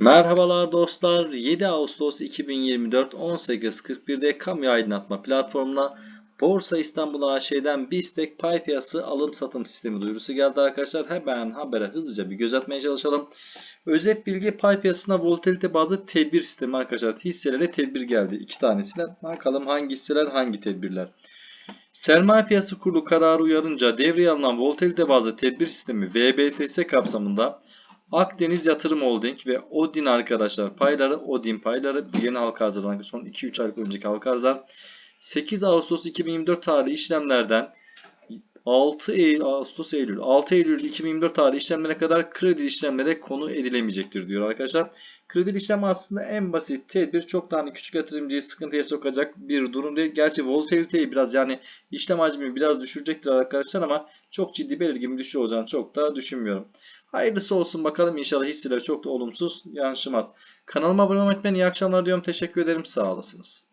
Merhabalar dostlar. 7 Ağustos 2024 18.41'de kamu aydınlatma platformuna Borsa İstanbul AŞ'den BISTEK pay piyasası alım satım sistemi duyurusu geldi arkadaşlar. Hemen habere hızlıca bir göz atmaya çalışalım. Özet bilgi pay piyasasına volatilite bazlı tedbir sistemi arkadaşlar. Hisselere tedbir geldi. iki tanesinden. Bakalım hangi hisseler hangi tedbirler. Sermaye Piyasası Kurulu kararı uyarınca devreye alınan volatilite bazlı tedbir sistemi VBTS kapsamında Akdeniz Yatırım Holding ve Odin arkadaşlar payları Odin payları. Yeni halka arzlardan son 2-3 ay önceki halka arzlar 8 Ağustos 2024 tarihli işlemlerden 6 Eylül, Ağustos Eylül 6 Eylül 2024 tarihli işlemlere kadar kredi işlemlere konu edilemeyecektir diyor arkadaşlar. Kredi işlem aslında en basit tedbir çok da hani küçük yatırımcıyı sıkıntıya sokacak bir durum değil. Gerçi volatiliteyi biraz yani işlem hacmini biraz düşürecektir arkadaşlar ama çok ciddi belirgin bir düşüş olacağını çok da düşünmüyorum. Hayırlısı olsun bakalım inşallah hisseler çok da olumsuz yansımaz. Kanalıma abone olmayı unutmayın. İyi akşamlar diyorum. Teşekkür ederim. Sağ olasınız.